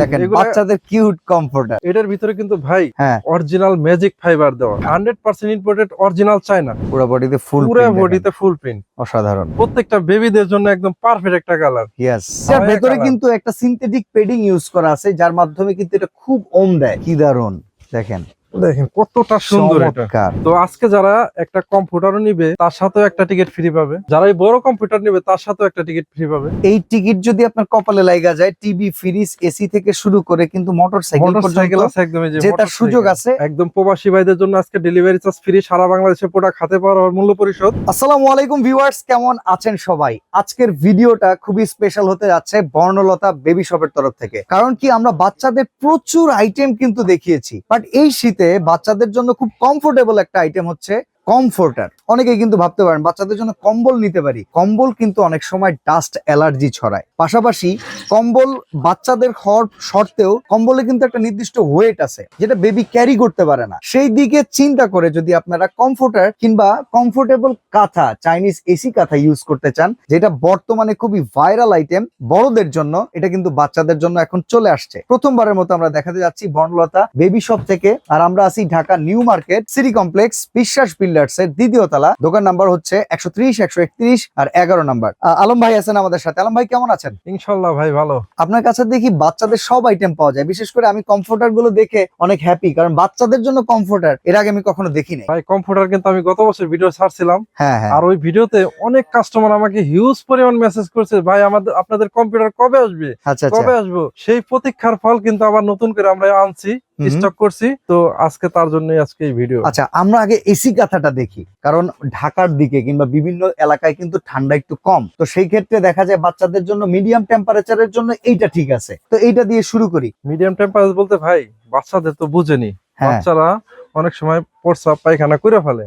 দেখেন বাচ্চাদের cute comforter এটার ভিতরে কিন্তু ভাই হ্যাঁ। অরিজিনাল ম্যাজিক ফাইবার দেওয়া। Hundred percent imported original China পুরো বডিতে ফুল পুরো বডিতে ফুল প্রিন্ট অসাধারণ। প্রত্যেকটা বেবিদের জন্য একদম পারফেক্ট একটা কালার ইয়েস এর ভেতরে কিন্তু একটা সিনথেটিক পেডিং ইউজ করা আছে যার মাধ্যমে কিন্তু এটা খুব ওম দেয়। কি দারুণ দেখেন। দেখেন কতটা সুন্দর এটা। তো আজকে যারা একটা কম্পিউটারও নিবে তার সাথেও একটা টিকিট ফ্রি পাবে। যারা এই বড় কম্পিউটার নিবে তার সাথেও একটা টিকিট ফ্রি পাবে। এই টিকিট যদি আপনার কপালে লাগা যায় টিভি ফ্রিজ এসি থেকে শুরু করে কিন্তু মোটরসাইকেল মোটরসাইকেল আছে যে তার সুযোগ আছে। একদম প্রবাসী ভাইদের জন্য আজকে ডেলিভারি চার্জ ফ্রি সারা বাংলাদেশে প্রোডাক্ট হাতে পাওয়ার মূল্য পরিশোধ। আসসালামু আলাইকুম ভিউয়ার্স কেমন আছেন সবাই? আজকের ভিডিওটা খুবই স্পেশাল হতে যাচ্ছে বর্ণলতা বেবি শপের তরফ থেকে। কারণ কি আমরা বাচ্চাদের প্রচুর আইটেম কিন্তু দেখিয়েছি। বাট এই শীতে বাচ্চাদের জন্য খুব কমফোর্টেবল একটা আইটেম হচ্ছে কমফোর্টার। অনেকে কিন্তু ভাবতে পারেন, বাচ্চাদের জন্য কম্বল নিতে পারি। কম্বল কিন্তু অনেক সময় ডাস্ট অ্যালার্জি ছড়ায়। পাশাপাশি কম্বল বাচ্চাদের হওয়ার শর্তেও কম্বলে কিন্তু একটা নির্দিষ্ট ওয়েট আছে, যেটা বেবি ক্যারি করতে পারে না। সেই দিকে চিন্তা করে যদি আপনারা কমফোর্টার কিংবা কমফোর্টেবল কাঁথা চাইনিজ এসি কাঁথা ইউজ করতে চান, যেটা বর্তমানে খুবই ভাইরাল আইটেম বড়দের জন্য, এটা কিন্তু বাচ্চাদের জন্য এখন চলে আসছে। প্রথমবারের মতো আমরা দেখাতে যাচ্ছি বনলতা বেবি শপ থেকে। আর আমরা আছি Dhaka new market city complex Biswas builders এর দ্বিতীয় তলা। দোকান নাম্বার হচ্ছে একশো ত্রিশ একশো একত্রিশ আর এগারো নাম্বার। আলম ভাই আছেন আমাদের সাথে। আলম ভাই কেমন আছেন? ইনশাল্লাহ ভাই ভালো। আপনার কাছে দেখি বাচ্চাদের সব আইটেম পাওয়া যায়। বিশেষ করে আমি কমফোর্টারগুলো দেখে অনেক হ্যাপি কারণ বাচ্চাদের জন্য কমফোর্টার এর আগে আমি কখনো দেখিনি। ভাই কম্পিউটার কিন্তু আমি গত বছর ভিডিও ছাড়ছিলাম। হ্যাঁ হ্যাঁ। আর ওই ভিডিওতে অনেক কাস্টমার আমাকে হিউজ পরিমাণ মেসেজ করছে ভাই আমাদের আপনাদের কম্পিউটার কবে আসবে? আচ্ছা আচ্ছা। কবে আসব? সেই প্রতীক্ষার ফল কিন্তু আবার নতুন করে আমরা আনছি। স্টক করছি তো আজকে তার জন্য আজকে এই ভিডিও আচ্ছা আমরা আগে এসি কাঁথাটা দেখি কারণ ঢাকার দিকে কিংবা বিভিন্ন এলাকায় কিন্তু ঠান্ডা একটু কম। তো সেই ক্ষেত্রে দেখা যায় বাচ্চাদের জন্য মিডিয়াম টেম্পারেচারের জন্য এইটা ঠিক আছে। তো এইটা দিয়ে শুরু করি। মিডিয়াম টেম্পারেচার বলতে ভাই বাচ্চাদের তো বুঝেনি। হ্যাঁ। বাচ্চারা অনেক সময় প্রস্রাব পায়খানা করে ফেলে।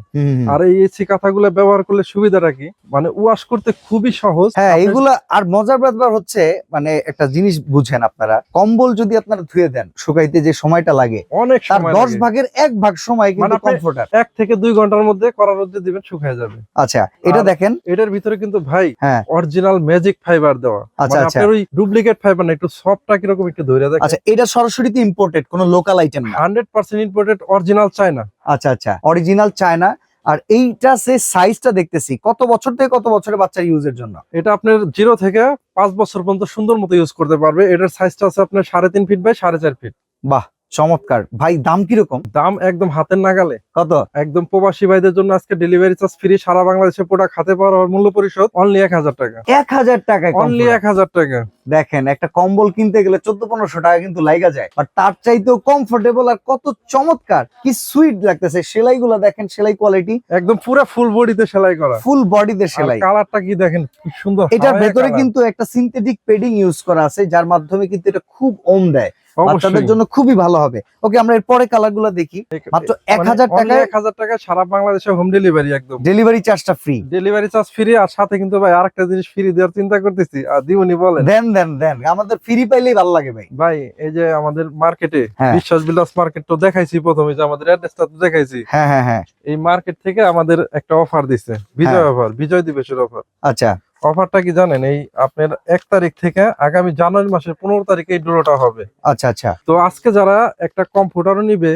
আর এই এসি কাঁথাগুলো ব্যবহার করলে সুবিধাটা কি? মানে ওয়াশ করতে খুবই সহজ। হ্যাঁ এগুলা আর মজার ব্যাপার হচ্ছে মানে একটা জিনিস বুঝেন আপনারা কম্বল যদি আপনারা ধুয়ে দেন শুকাইতে যে সময়টা লাগে অনেক তার দশ। ভাগের এক ভাগ সময় কিন্তু মানে কমফোর্টার এক থেকে দুই ঘণ্টার মধ্যে করার মধ্যে দিবেন শুকিয়ে যাবে। আচ্ছা এটা দেখেন। এটার ভিতরে কিন্তু ভাই হ্যাঁ। অরিজিনাল ম্যাজিক ফাইবার দেওয়া। আচ্ছা, মানে আচ্ছা। ওই ডুপ্লিকেট ফাইবার না একটু সফটটা কীরকম একটু ধরে দেখেন। আচ্ছা এটা সরাসরি তো ইম্পোর্টেড কোনো লোকাল আইটেম না। Hundred percent imported original China আচ্ছা আচ্ছা। অরিজিনাল চায়না আর এইটা সে সাইজটা দেখতেছি। কত বছর থেকে কত বছরের বাচ্চার ইউজের জন্য? এটা আপনার জিরো থেকে পাঁচ বছর পর্যন্ত সুন্দর মতো ইউজ করতে পারবে। এটার সাইজটা আছে আপনার সাড়ে তিন ফিট বাই সাড়ে চার ফিট বাহ! চমৎকার। ভাই দাম কীরকম? দাম একদম হাতের নাগালে। কত? একদম প্রবাসী ভাইদের জন্য আজকে ডেলিভারি চার্জ ফ্রি সারা বাংলাদেশে প্রোডাক্ট হাতে পাওয়ার মূল্য পরিশোধ অনলি এক হাজার টাকা। এক হাজার টাকায় অনলি এক হাজার টাকা। দেখেন একটা কম্বল কিনতে গেলে চোদ্দ পনেরোশো টাকা কিন্তু লাইগা যায়। আর তার চাইতেও কমফোর্টেবল আর কত চমৎকার। কি সুইট লাগতেছে। সেলাই গুলা দেখেন সেলাই কোয়ালিটি একদম পুরো ফুল বডিতে সেলাই করা। ফুল বডিতে সেলাই। কালারটা কি দেখেন কি সুন্দর। এটার ভেতরে কিন্তু একটা সিনথেটিক পেডিং ইউজ করা আছে যার মাধ্যমে কিন্তু এটা খুব ওম দেয়। বাচ্চাদের জন্য খুবই ভালো হবে। ওকে আমরা এরপরে কালারগুলা দেখি। মাত্র এক হাজার টাকায় মানে এক হাজার টাকা সারা বাংলাদেশে হোম ডেলিভারি একদম। ডেলিভারি চার্জটা ফ্রি ডেলিভারি চার্জ ফ্রি আর সাথে কিন্তু ভাই আরেকটা জিনিস ফ্রি দেওয়ার চিন্তা করতেছি। আর দিবনি বলেন। দেন দেন দেন। আমাদের ফ্রি পাইলেই ভালো লাগে ভাই। ভাই এই যে আমাদের মার্কেটে হ্যাঁ। বিশ্বাস বিলাস মার্কেট তো দেখাইছি প্রথমে যে আমাদের অ্যাড্রেসটা তো দেখাইছি। হ্যাঁ হ্যাঁ হ্যাঁ। এই মার্কেট থেকে আমাদের একটা অফার দিছে। বিজয় হ্যাঁ। অফার বিজয় দিবসের অফার আচ্ছা। অফারটা কি জানেন? এই আপনার এক তারিখ থেকে আগামী জানুয়ারি মাসের পনেরো তারিখে এই ডোলোটা হবে। আচ্ছা আচ্ছা। তো আজকে যারা একটা কম্পিউটারও নিবে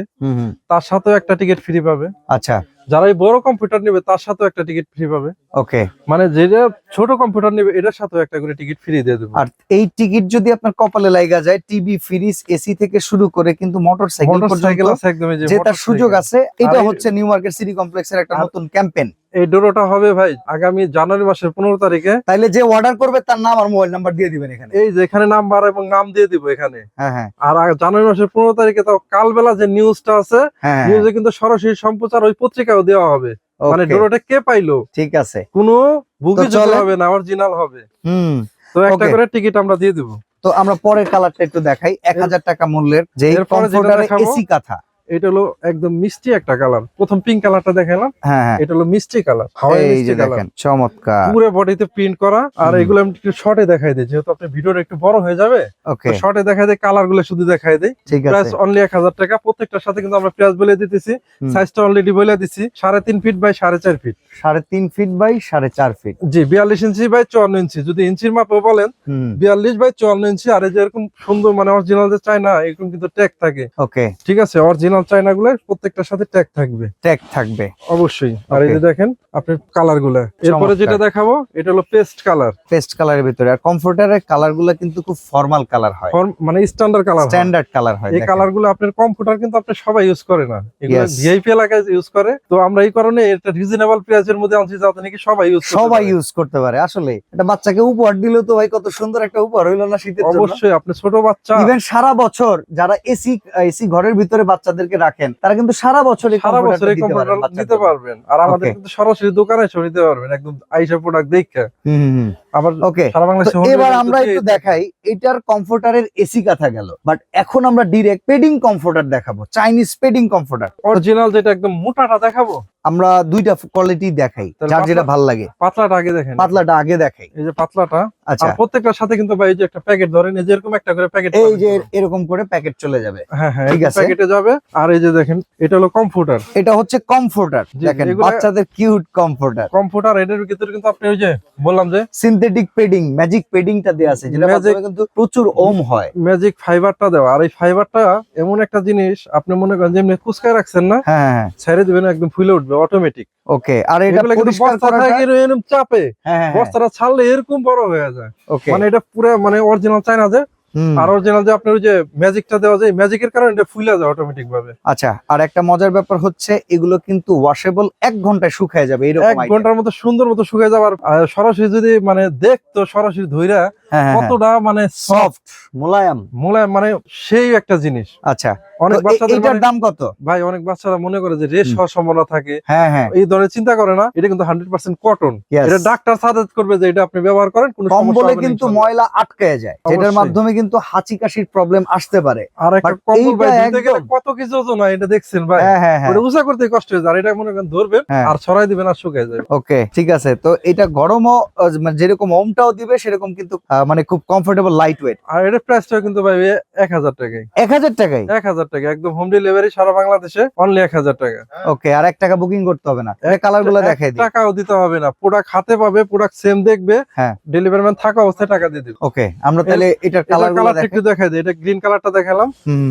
তার সাথেও একটা টিকিট ফ্রি পাবে। আচ্ছা। যারা এই বড় কম্পিউটার নেবে তার সাথেও একটা টিকিট ফ্রি পাবে। ওকে। মানে যেটা ছোট কম্পিউটার নেবে এটার সাথেও একটা করে টিকিট ফ্রি দিয়ে দেবো। আর এই টিকিট যদি আপনার কপালে লাগা যায় টিভি ফ্রিজ এসি থেকে শুরু করে কিন্তু মোটরসাইকেল মোটরসাইকেল আছে একদম এই যে তার সুযোগ আছে এটা হচ্ছে নিউ মার্কেট সিটি কমপ্লেক্সের একটা নতুন ক্যাম্পেইন এই ডোরোটা হবে ভাই আগামী জানুয়ারি মাসের পনেরো তারিখে। তাইলে যে অর্ডার করবে তার নাম আর মোবাইল নাম্বার দিয়ে দিবেন এখানে। এই যে এখানে নাম্বার এবং নাম দিয়ে দিব এখানে। হ্যাঁ হ্যাঁ। আর জানুয়ারি মাসের পনেরো তারিখে তো কালবেলা যে নিউজটা আছে হ্যাঁ নিউজে কিন্তু সরাসরি সম্প্রচার ওই পত্রিকাও দেওয়া হবে। মানে ডোনোটা ডোরোটা কে পাইলো? ঠিক আছে। কোনো বুকি জল হবে না অরিজিনাল হবে। হুম তো একটা করে টিকিট আমরা দিয়ে দেবো। তো আমরা পরের কালারটা একটু দেখাই। এক হাজার টাকা মূল্যের যে কমফোর্টারে এসি কাঁথা। এটা হলো একদম মিষ্টি একটা কালার। প্রথম পিঙ্ক কালারটা দেখালাম হ্যাঁ হ্যাঁ। এটা হলো মিষ্টি কালার এই যে দেখেন চমৎকার। পুরো বডিতে প্রিন্ট করা আর এগুলো আমি একটু শর্টে দেখাই দিই যেহেতু আপনার ভিডিওটা একটু বড় হয়ে যাবে শর্টে দেখাই দিই কালারগুলো শুধু দেখাই দিই। প্রাইস অনলি এক হাজার টাকা প্রত্যেকটার সাথে কিন্তু আমরা প্রাইস বলে দিতেছি। সাইজটা অলরেডি বলে দিচ্ছি সাড়ে তিন ফিট বাই সাড়ে চার ফিট সাড়ে তিন ফিট বাই সাড়ে চার ফিট জি বিয়াল্লিশ ইঞ্চি বাই চুয়ান্ন ইঞ্চি যদি ইঞ্চির মাপে বলেন বিয়াল্লিশ বাই চুয়ান্ন ইঞ্চি আর এই যে এরকম সুন্দর মানে অরিজিনাল যে চায়না এরকম কিন্তু ট্যাগ থাকে। ওকে। ঠিক আছে অরিজিনাল চায়না গুলো প্রত্যেকটার সাথে ট্যাগ থাকবে। ট্যাগ থাকবে। অবশ্যই। আর এই যে দেখেন আপনার কালারগুলা এরপরে যেটা দেখাবো এটা হলো পেস্ট কালার পেস্ট কালারের ভিতরে। আর কমফোর্টারের কালারগুলো কিন্তু খুব ফর্মাল কালার হয়। মানে স্ট্যান্ডার্ড কালার স্ট্যান্ডার্ড কালার হয় এই। কালারগুলো আপনার কম্পিউটার কিন্তু আপনি সবাই ইউজ করে না। এগুলো ভিআইপি এলাকায় ইউজ করে। তো আমরা এই কারণে এটা রিজনেবল প্রাইসের মধ্যে আনছি যাতে নাকি সবাই ইউজ সবাই ইউজ করতে পারে। আসলে এটা বাচ্চাকে উপহার দিলে তো ভাই কত সুন্দর একটা উপহার হইল না শীতের জন্য। অবশ্যই আপনি ছোট বাচ্চা। ইভেন সারা বছর যারা এসি এসি ঘরের ভিতরে বাচ্চাদেরকে রাখেন তারা কিন্তু সারা বছর সারা বছর এই কম্পিউটার নিতে পারবেন। আর আমাদের কিন্তু সরাসরি দোকানে এসে নিতে পারবেন একদম আইসা প্রোডাক্ট দেখে। আবার ওকে সারা বাংলাদেশে তো home এবার আমরা একটু দেখাই এটার কমফোর্টারের এসি কথা গেল। বাট এখন আমরা ডিরেক্ট পেডিং কমফোর্টার দেখাবো চাইনিজ পেডিং কমফোর্টার অরিজিনাল যেটা একদম মোটাটা দেখাবো? আমরা দুইটা কোয়ালিটি দেখাই যার যেটা পাতলা- লাগে। পাতলাটা আগে দেখেন। পাতলাটা আগে দেখাই। এই যে পাতলাটা আচ্ছা। প্রত্যেকটার সাথে কিন্তু ভাই যে একটা প্যাকেট ধরেন এই যে এরকম একটা করে প্যাকেট এই যে এরকম করে প্যাকেট চলে যাবে। হ্যাঁ হ্যাঁ ঠিক ঠিক আছে। প্যাকেটে যাবে। আর এই যে দেখেন এটা হলো কম্পিউটার এটা হচ্ছে কমফোর্টার দেখেন বাচ্চাদের কিউট কমফোর্টার কম্পিউটার এটার ভিতরে কিন্তু আপনি ওই যে বললাম যে সিনথেটিক পেডিং ম্যাজিক পেডিংটা দেওয়া আছে যেটা কিন্তু প্রচুর ওম হয়। ম্যাজিক ফাইবারটা দেওয়া। আর এই ফাইবারটা এমন একটা জিনিস আপনি মনে করেন যেমনি কুচকায় রাখছেন না হ্যাঁ হ্যাঁ ছেড়ে দিবেন একদম ফুলে উঠবে অটোমেটিক ওকে আর এটা কিন্তু পরিষ্কার করাটা এরকম চাপে হ্যাঁ হ্যাঁ বস্তাটা ছাড়লে এরকম বড় হয়ে যায়। ওকে মানে এটা পুরো মানে অরিজিনাল চায়না যে আর অরিজিনাল যে আপনার ওই যে ম্যাজিকটা দেওয়া যায় ম্যাজিকের কারণে এটা ফুলে যায় অটোমেটিক ভাবে আচ্ছা আর একটা মজার ব্যাপার হচ্ছে এগুলো কিন্তু ওয়াশেবল এক ঘন্টায় শুকায় যাবে এরকম এক ঘণ্টার মতো সুন্দর মতো শুকায় যাবে আর সরাসরি যদি মানে দেখতো সরাসরি ধইরা কতটা মানে সফট মোলায়েম। মোলায়েম মানে সেই একটা জিনিস। আচ্ছা অনেক বাচ্চাদের এটার মানে- দাম কত? ভাই অনেক বাচ্চারা মনে করে যে রেশ হওয়ার সম্ভাবনা থাকে। হ্যাঁ হ্যাঁ। এই ধরনের চিন্তা করে না এটা কিন্তু হান্ড্রেড পার্সেন্ট কটন এটা ডাক্তার সাজেস্ট করবে যে এটা আপনি ব্যবহার করেন কোনো সমস্যা কম্বলে হবে কিন্তু ময়লা আটকায় যায়। অবশ্যই। মাধ্যমে কিন্তু হাঁচি কাশির প্রবলেম আসতে পারে। আর একটা কম্বল ভাই ধুতে গেলে কত কিছু হয় এটা দেখছেন ভাই। হ্যাঁ হ্যাঁ হ্যাঁ। ওটা উঁচা করতে কষ্ট হয়ে যায় আর এটা মনে করেন ধরবেন হ্যাঁ। আর ছড়াই দিবেন আর শুকিয়ে যাবে ওকে ঠিক আছে। তো এটা গরমও মানে যেরকম ওমটাও দিবে সেরকম কিন্তু মানে খুব কমফোর্টেবল লাইট ওয়েট আর এটার প্রাইসটা কিন্তু ভাই এক হাজার টাকায়। এক হাজার টাকাই এক হাজার টাকা একদম হোম ডেলিভারি সারা বাংলাদেশে অনলি এক হাজার টাকা। ওকে আর এক টাকা বুকিং করতে হবে না। কালারগুলো দেখাই দিই। টাকাও দিতে হবে না। প্রোডাক্ট হাতে পাবে প্রোডাক্ট সেম দেখবে হ্যাঁ। ডেলিভারি ম্যান থাকা অবস্থায় টাকা দিয়ে দিবে। ওকে আমরা তাহলে এটার কালারগুলো দেখাই। একটু দেখাই দিই। এটা গ্রিন কালারটা দেখালাম।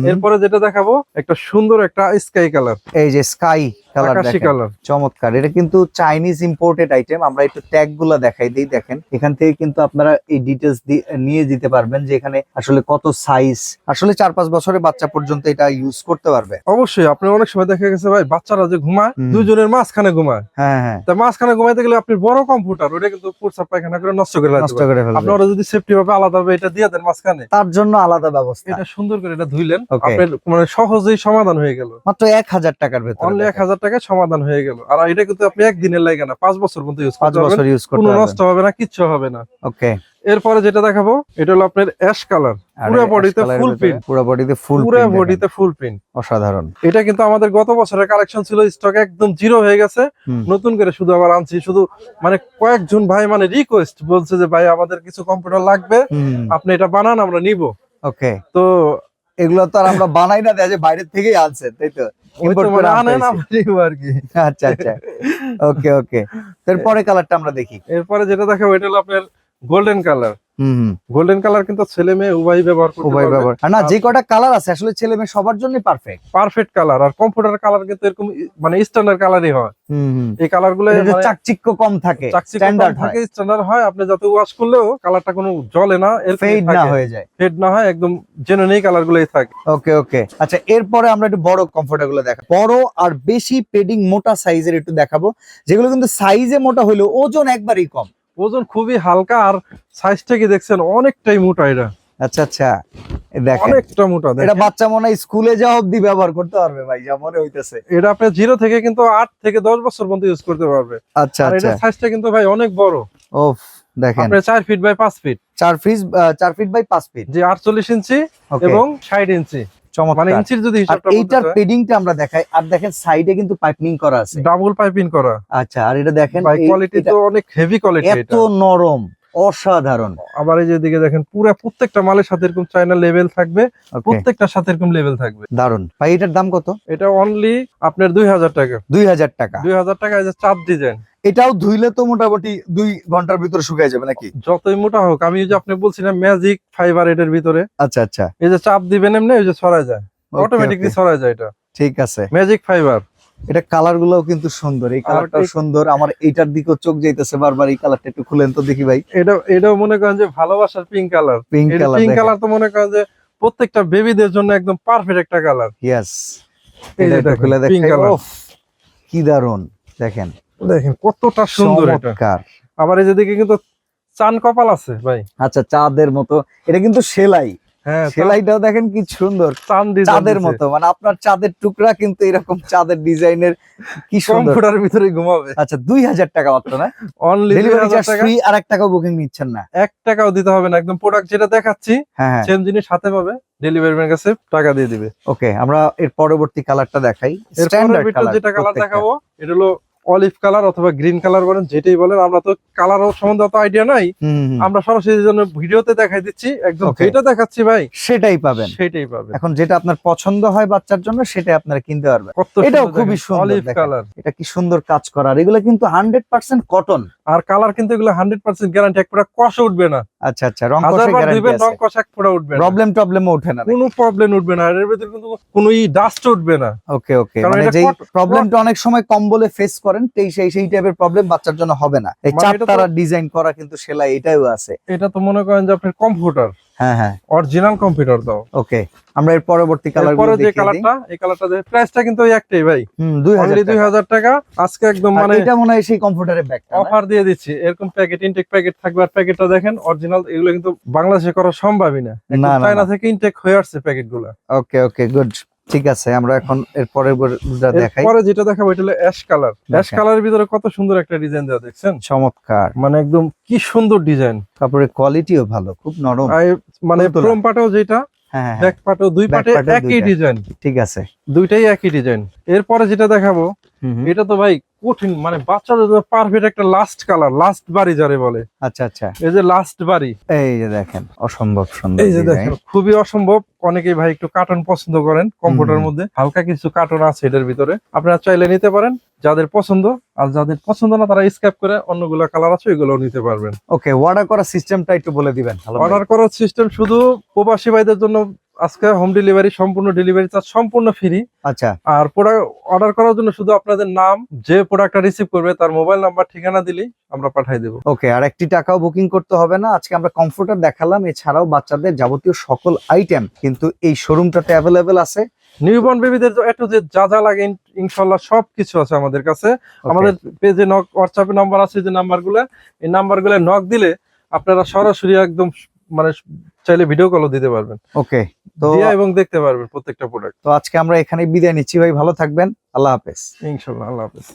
এরপরে যেটা দেখাবো একটা সুন্দর একটা স্কাই কালার এই যে স্কাই কালার আকাশি দেখেন। কালার চমৎকার। এটা কিন্তু চাইনিজ ইম্পোর্টেড আইটেম আমরা একটু ট্যাগগুলা দেখাই দিই দেখেন। এখান থেকে কিন্তু আপনারা এই ডিটেলস নিয়ে দিতে পারবেন যে এখানে আসলে কত সাইজ আসলে চার পাঁচ বছরের বাচ্চা পর্যন্ত এটা ইউজ করতে পারবে। অবশ্যই আপনি অনেক সময় দেখা গেছে ভাই বাচ্চারা যে ঘুমায় দুজনের মাঝখানে ঘুমায়। হ্যাঁ হ্যাঁ। তা মাঝখানে ঘুমাইতে গেলে আপনি বড় কম্পিউটার ওটা কিন্তু পুরসাপ পায়খানা করে নষ্ট করে নষ্ট করে ফেলবে। আপনারা যদি সেফটি ভাবে আলাদা ভাবে এটা দিয়ে দেন মাঝখানে তার জন্য আলাদা ব্যবস্থা। এটা সুন্দর করে এটা ধুইলেন আপনার মানে সহজেই সমাধান হয়ে গেল। মাত্র এক হাজার টাকার ভেতরে অনলি এক হাজার টাকায় সমাধান হয়ে গেল। আর এটা কিন্তু আপনি একদিনের লাগে না পাঁচ বছর পর্যন্ত ইউজ পাঁচ করতে পারবেন। বছর ইউজ করতে কোনো নষ্ট হবে না কিচ্ছু হবে না। ওকে। এরপরে যেটা দেখাবো এটা হলো আপনার অ্যাশ কালার পুরো বডিতে ফুল প্রিন্ট পুরো বডিতে ফুল পুরো বডিতে ফুল প্রিন্ট অসাধারণ। এটা কিন্তু আমাদের গত বছরের কালেকশন ছিল স্টক একদম জিরো হয়ে গেছে। নতুন করে শুধু আবার আনছি শুধু মানে কয়েকজন ভাই মানে রিকোয়েস্ট বলছে যে ভাই আমাদের কিছু কম্পিউটার লাগবে আপনি এটা বানান আমরা নিব। ওকে। তো এগুলো তো আর আমরা বানাই না দেয় বাইরের থেকেই আনছে তাই তো? মানে আচ্ছা আচ্ছা। ওকে ওকে এরপরে কালারটা আমরা দেখি। এরপরে যেটা দেখাবো এটা হলো আপনার গোল্ডেন কালার গোল্ডেন কালার কিন্তু ছেলে মেয়ে উভয় ব্যবহার করতে উভয় ব্যবহার। না যে কটা কালার আছে আসলে ছেলে মেয়ে সবার জন্য পারফেক্ট পারফেক্ট কালার আর কম্পিউটার কালার কিন্তু এরকম মানে স্ট্যান্ডার্ড কালারই হয়। এই কালারগুলো চাকচিক্য কম থাকে স্ট্যান্ডার্ড থাকে স্ট্যান্ডার্ড হয়। আপনি যত ওয়াশ করলেও কালারটা কোনো জ্বলে না ফেড না হয়ে যায়। ফেড না হয় একদম জেনুইন কালার গুলোই থাকে। ওকে ওকে আচ্ছা এরপরে আমরা একটু বড় কমফোর্টারগুলো দেখাবো বড় আর বেশি পেডিং মোটা সাইজের একটু দেখাবো। যেগুলো কিন্তু সাইজে মোটা হলেও ওজন একবারই কম। ওজন খুবই হালকা আর সাইজটা কি দেখছেন অনেকটাই মোটা এটা। আচ্ছা আচ্ছা। অনেকটা মোটা এটা বাচ্চা মনে স্কুলে যাওয়া অব্দি ব্যবহার করতে পারবে ভাই যা মনে হইতেছে। এটা আপনি জিরো থেকে কিন্তু আট থেকে দশ বছর পর্যন্ত ইউজ করতে পারবে। আচ্ছা আর আচ্ছা। এটা সাইজটা কিন্তু ভাই অনেক বড়। ওফ দেখেন। ফিট বাই পাঁচ ফিট চার ফিট চার ফিট বাই পাঁচ ফিট যে আটচল্লিশ ইঞ্চি এবং ষাট ইঞ্চি চমৎকার। ইঞ্চির যদি হিসাবটা এইটার পেডিংটা আমরা দেখাই। আর দেখেন সাইডে কিন্তু পাইপিং করা আছে। ডাবল পাইপিং করা। আচ্ছা আর এটা দেখেন কোয়ালিটি তো অনেক হেভি কোয়ালিটি এত নরম অসাধারণ। আবার এই দেখেন পুরো প্রত্যেকটা মালের সাথে এরকম চায়না লেভেল থাকবে। প্রত্যেকটার সাথে এরকম লেভেল থাকবে। দারুণ ভাই এটার দাম কত? এটা অনলি আপনার দুই হাজার টাকা। দুই হাজার টাকা। দুই হাজার টাকা চাপ ডিজাইন এটাও ধুইলে তো মোটামুটি দুই ঘণ্টার ভিতরে শুকায় যাবে নাকি? যতই মোটা হোক আমি যে আপনি বলছিলাম ম্যাজিক ফাইবার এটার ভিতরে। আচ্ছা আচ্ছা। এই যে চাপ দিবেন এমনি ওই যে ছড়ায় যায়। অটোমেটিকলি ছড়ায় যায় এটা। ঠিক আছে। ম্যাজিক ফাইবার এটা কালার গুলোও কিন্তু সুন্দর। এই কালারটা সুন্দর। আমার এইটার দিকেও চোখ যাইতেছে বারবার। এই কালারটা একটু খুলেন তো দেখি ভাই। এটা এটাও মনে করেন যে ভালোবাসার pink colour pink colour pink colour তো মনে করেন যে প্রত্যেকটা বেবিদের জন্য একদম পারফেক্ট একটা কালার ইয়েস এটা খুলে দেখেন কি দারুণ দেখেন। দেখেন কতটা সুন্দর চমৎকার। আবার এই যে দিকে কিন্তু চান কপাল আছে ভাই। আচ্ছা চাঁদের মতো। এটা কিন্তু সেলাই। হ্যাঁ সেলাইটাও দেখেন কি সুন্দর। চাঁদের মতো। মানে আপনার চাঁদের টুকরা কিন্তু এরকম চাঁদের ডিজাইনের কি সুন্দর। ভিতরে ঘুমাবে। আচ্ছা দুই হাজার টাকা মাত্র না? অনলি ডেলিভারি চার্জ ফ্রি আর এক টাকাও বুকিং নিচ্ছেন না। এক টাকাও দিতে হবে না। একদম প্রোডাক্ট যেটা দেখাচ্ছি হ্যাঁ হ্যাঁ। সেম জিনিস সাথে পাবে। ডেলিভারি ম্যানের কাছে টাকা দিয়ে দিবে। ওকে আমরা এর পরবর্তী কালারটা দেখাই। স্ট্যান্ডার্ড কালার যেটা কালার দেখাবো এটা হলো অলিভ কালার অথবা গ্রিন কালার বলেন যেটাই বলেন আমরা তো কালার সম্বন্ধে অত আইডিয়া নাই। আমরা সরাসরি জন্য ভিডিওতে দেখাই দিচ্ছি একদম. যেটা দেখাচ্ছি ভাই সেটাই পাবেন। সেটাই পাবেন। এখন যেটা আপনার পছন্দ হয় বাচ্চার জন্য সেটাই আপনারা কিনতে পারবেন। এটাও খুবই সুন্দর অলিভ কালার। এটা কি সুন্দর কাজ করা। আর এগুলো কিন্তু হান্ড্রেড পার্সেন্ট কটন আর কালার কিন্তু এগুলো হান্ড্রেড পার্সেন্ট গ্যারান্টি এক ফোটা কষা উঠবে না। আচ্ছা আচ্ছা রং রং কষা এক ফোটা উঠবে প্রবলেম টবলেম উঠে না। কোনো প্রবলেম উঠবে না এর ভিতরে কিন্তু কোনো ডাস্ট উঠবে না। ওকে ওকে মানে যে প্রবলেমটা অনেক সময় কম্বলে ফেস করেন সেই সেই সেই টাইপের প্রবলেম বাচ্চার জন্য হবে না। এই মানে চাপ তারা ডিজাইন করা কিন্তু সেলাই এটাও আছে। এটা তো মনে করেন যে আপনার কম্পিউটার হ্যাঁ হ্যাঁ। অরিজিনাল কম্পিউটার দাও। ওকে আমরা এর পরবর্তী কালার পরে যে কালারটা এই কালারটা প্রাইসটা কিন্তু ওই একটাই ভাই। হুম দুই অনলি দুই হাজার টাকা। আজকে একদম মানে এটা মনে হয় সেই কম্পিউটারের ব্যাগটা অফার দিয়ে দিচ্ছি। এরকম প্যাকেট ইনটেক প্যাকেট থাকবে। আর প্যাকেটটা দেখেন অরিজিনাল এগুলো কিন্তু বাংলাদেশে করা সম্ভবই না। চায়না থেকে ইনটেক হয়ে আসছে প্যাকেটগুলো। ওকে ওকে গুড ঠিক আছে আমরা এখন এর পরের দেখাই। পরে যেটা দেখাবো এটা হলো অ্যাশ কালার অ্যাশ। কালারের ভিতরে কত সুন্দর একটা ডিজাইন দেওয়া দেখছেন? চমৎকার। মানে একদম কি সুন্দর ডিজাইন তারপরে কোয়ালিটিও ভালো খুব নরম। মানে। ফ্রম পাটাও যেটা হ্যাঁ হ্যাঁ, ব্যাক পাটাও দুই Back পাটে একই ডিজাইন ঠিক আছে। দুইটাই একই ডিজাইন এরপরে যেটা দেখাবো। এটা তো ভাই কঠিন মানে বাচ্চাদের পারফেক্ট একটা লাস্ট কালার লাস্ট বাড়ি যারে বলে। আচ্ছা আচ্ছা। এই যে লাস্ট বাড়ি। এই যে দেখেন অসম্ভব সুন্দর এই যে দেখেন খুবই অসম্ভব। অনেকেই ভাই একটু কার্টুন পছন্দ করেন কম্পিউটার মধ্যে। হালকা কিছু কার্টুন আছে এটার ভিতরে। আপনারা চাইলে নিতে পারেন যাদের পছন্দ। আর যাদের পছন্দ না তারা স্ক্যাপ করে অন্যগুলো কালার আছে ওইগুলো নিতে পারবেন। ওকে অর্ডার করার সিস্টেমটা একটু বলে দিবেন অর্ডার করার সিস্টেম শুধু প্রবাসী ভাইদের জন্য আজকে হোম ডেলিভারি সম্পূর্ণ ডেলিভারি চার্জ সম্পূর্ণ ফ্রি আচ্ছা। আর প্রোডাক্ট অর্ডার করার জন্য শুধু আপনাদের নাম যে প্রোডাক্টটা রিসিভ করবে তার মোবাইল নাম্বার ঠিকানা দিলেই আমরা পাঠিয়ে দেবো। ওকে আর একটি টাকাও বুকিং করতে হবে না। আজকে আমরা কমফোর্টার দেখালাম এছাড়াও বাচ্চাদের যাবতীয় সকল আইটেম কিন্তু এই শোরুমটাতে অ্যাভেলেবেল আছে। নিউবর্ন বেবিদের একটু যে যা যা লাগে ইন- ইনশাল্লাহ সব কিছু আছে আমাদের কাছে। আমাদের পেজে নক হোয়াটসঅ্যাপে নাম্বার আছে যে নাম্বারগুলো এই নাম্বারগুলো নক দিলে আপনারা সরাসরি একদম মানে চাইলে ভিডিও কলও দিতে পারবেন। ওকে তো এবং দেখতে পারবেন প্রত্যেকটা প্রোডাক্ট তো আজকে আমরা এখানে বিদায় নিচ্ছি ভাই ভালো থাকবেন আল্লাহ হাফেজ। ইনশাল্লাহ আল্লাহ হাফেজ।